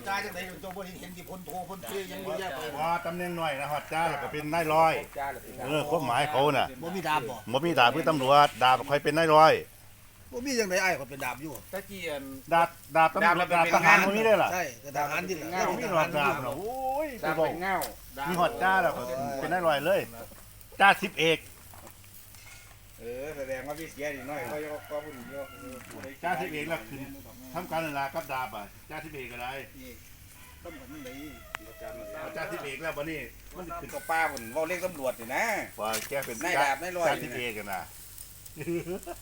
อยู่จ่ายจังได๋เจ้าบ่เห็นที่พลโทพลตรียังอยู่แยกไปว่าตำแหน่งหน่อยนะฮอดจ้าแล้วก็เป็นนายร้อยเออความหมายเขาน่ะบ่มีดาบบ่บ่มีดาบคือตำรวจดาบค่อยเป็นนายร้อยบ่มีจังได๋อ้ายก็เป็นดาบอยู่ตะเกียนดาบดาบตำรวจดาบทหารบ่มีได้ล่ะใช่แต่ทหารที่เหลือบ่มีหรอกดาบน่ะโอ้ยไปดาบบอกเป็นเงามีฮอดจ้าแล้วก็เป็นนายร้อยเลยจ้าสิบเอก เออแสดงว่าพี่เสียนิดหน่อยก็ยกก็พุ่นโยกจ้าสิบเอกแล้วขึ้นทำการเวลากับดาบอะจ้าสิบเอกอะไรนี่ต้องเหมือนไหนเอาจ้าสิบเอกแล้วบัดนี้มันสิขึ้ขึ้นนกับป้าพุ่นเว้าเลขตำรวจนี่นะว่าแกเป็นนายดาบนายร้อยจ้าสิบเอกกันนะ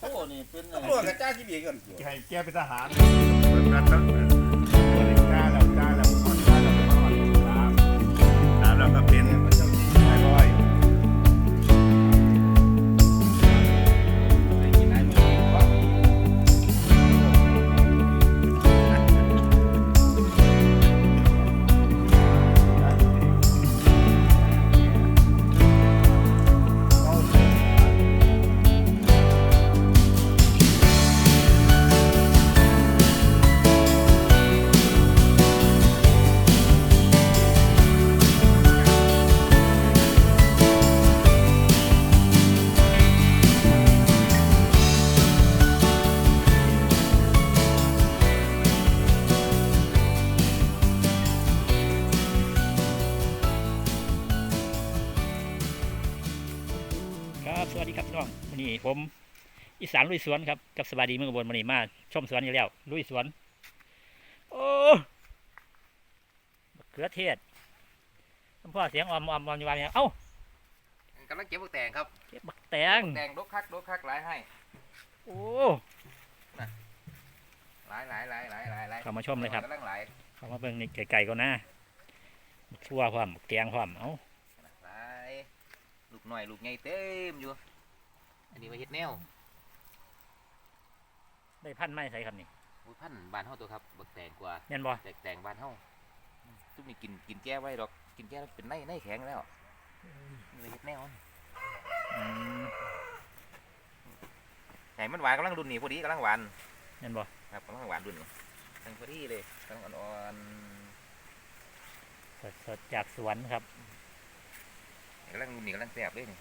โอ้นี่เป็นตำรวจกับจ้าที่เบียกันให้แกเป็นทหาร สวัสดีครับพี่น้องวันนี้ผมอีสานลุยสวนครับกับสบายดีเมืองอุบลวันนี้มาชมสวนอยู่แล้วลุยสวน โอ้มะเขือเทศคุณพ่อเสียงออมออมออมอยู่ว่าเนี่ยเอ้ากำลังเก็บบักแตงครับเก็บบักแตงแตงดกคักดกคักหลายให้โอ้หลายหลายหลายหลายหลายหลายเข้ามาชมเลยครับกำลังหลายเข้ามาเบิ่งนี่ไก่ๆก็นะบักทั่วพร้อมบักแตงพร้อมเอ้าหลายลูก หน่อยลูกใหญ่เต็มอยู่ อันนี้มาเฮ็ดแนวได้พันธุ์ไม้ใส่ครับนี่อุ้ยพันธุ์บ้านเฮาตัวครับบักแตงกว่าแม่นบ่แตงแตงบ้านเฮาทุกนี่กินกินแก้ไว้ดอก กินแก้แล้วเป็นในในแข็งแล้วนี่มาเฮ็ดแนวอืมไงมันหวานกำลังรุ่นนี้พอดีกำลังหวานแม่นบ่ครับกำลังหวานรุ่นนี้กำลังพอดีเลยกำลังอ่อนสดๆจากสวนครับๆ กำลังรุ่นนี้กำลังแซ่บเลยนี่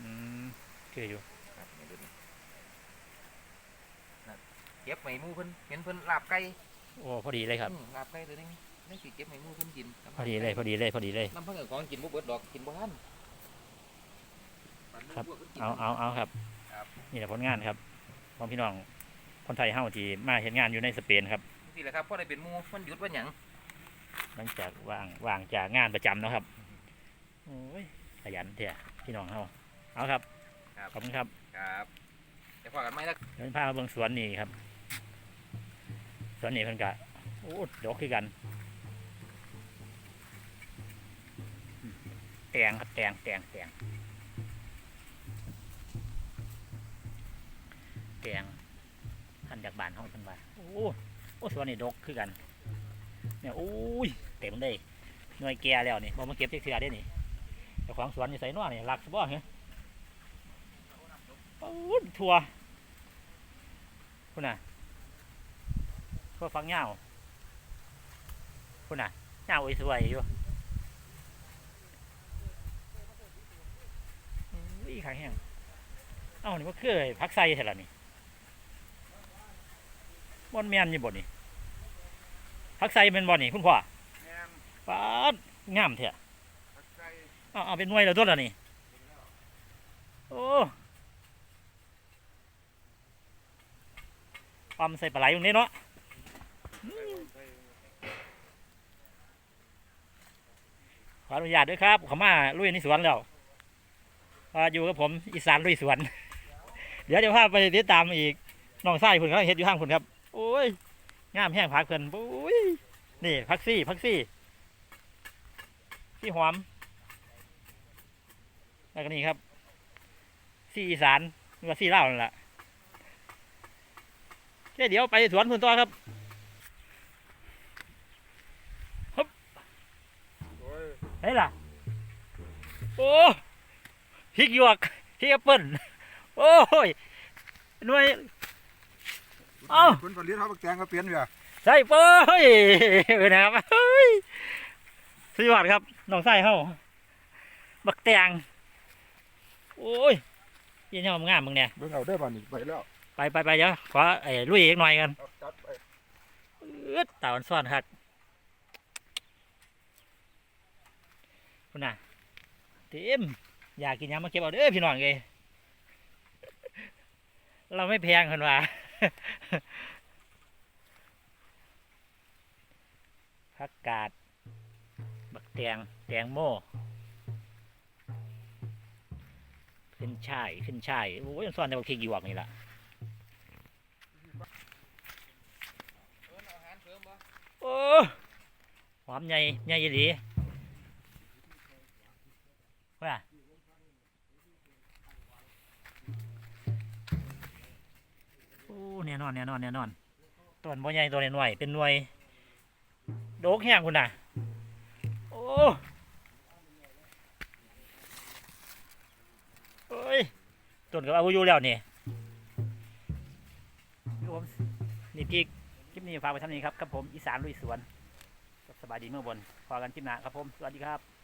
อืมคืออยู่ครับนี่รุ่นนี้นั่นเก็บไว้หมู่เพิ่นเห็นเพิ่นลาบไก่โอ้พอดีเลยครับ อืมลาบไก่ตัวนี้นี่สิเก็บให้หมู่เพิ่นกินพอดีเลย พอดีเลย พอดีเลย น้ำพักกับของกินบ่เบิดดอกกินบ่ทันครับ เอาเอาเอาครับ ครับนี่แหละผลงานครับของพี่น้องคนไทยเฮาที่มาเห็นงานอยู่ในสเปนครับ นี่แหละครับพอได้เป็นหมู่มันหยุดวันหยัง หลังจากว่างว่างจากงานประจำเนาะครับโอ้ย ขยันเถอะพี่น้องเฮาเอาครับขอบคุณครับครับเดี๋ยวพอกันไหมล่ะเดินพามาเบิ่งสวนนี่ครับสวนนี่เพิ่นกะโอ้ดอกคือกันแตงครับแตงแตงแตงแตงพันจากบ้านเฮาเพิ่นว่าโอ้โอ้สวนนี่ดกคือกันเนี่ยโอ้ยเต็มเลยหน่วยแก่แล้วนี่บอมาเก็บเทื่อๆได้นี่เจ้าของสวนอยู่ใส่นอนี่หลักสบ่เหรอโอ้ยทัวคุณน่ะทัวฟังเงาคุณน่ะเงาไอ้สวยอยู่อุ้ยขางแห้งเอ้านี่มันคือไอ้พักไส้ใช่ละนี่บอนแมนอยู่บ่นี่พักไซเป็นบอลนี่คุณพ่อป้าดงามเถอะ เอาเอาเป็นหน่วยแล้วตัวละนี่ โอ้ปั๊มใส่ปลาไหลตรงนี้เนาะขออนุญาตด้วยครับขามาลุยในสวนแล้วอยู่กับผมอีสานลุยสวน เดี๋ยวจะพาไปติดตามอีกน้องไส้คุณเขาเฮ็ดอยู่ข้างคุณครับ โอ้ยงามแห้งผักเพิ่นปุ้ยนี่พักซี่พักซี่ซี่หอม แล้วก็นี่ครับซี่อีสานหรือว่าซี่ลาวนั่นแหละโอเคเดี๋ยวไปสวนคุณต่อครับฮึบไหนล่ะ โอ้พริกหยวกพริกแอปเปิ้ลโอ้ยหน่วย เอ้าผลผลิตเขาบักแตงก็เปลี่ยนอยู่ใส่เป้ยเออนะครับเฮ้ยสุดยอดครับน้องไส้เฮาบักแตง โอ้ยยี่ยอมงามมึงเนี่ยเบิ่งเอาได้ป่ะนี่ไปแล้วไปไปไปเดี๋ยวขอไอ้ลุยอีกหน่อยกันเอาจัดไปอึดตาอันซ่อนครับคุณน่ะเต็มอยากกินหยังมาเก็บเอาเด้อพี่น้องเลยเราไม่แพงคนว่า ผักกาด บักแตงแตงโม ขึ้นช่ายขึ้นช่ายโอ้ยยังซ่อนในบักพริกหยวกนี่ล่ะโอ้หอมใหญ่ใหญ่ยี่หลีว่าโอ้แน่นอนแน่นอนแน่นอนต้นบ่ใหญ่ตัวน้อยเป็นหน่วย โดกแห้งคุณน่ะ โอ้โอ้ย ต้นกับอายุแล้วนี่ครับผมนี่พี่คลิปนี้ฝากไว้ท่านี้ครับครับผมอีสานลุยสวนสบายดีเมื่อบนพอกันคลิปหน้าครับผมสวัสดีครับ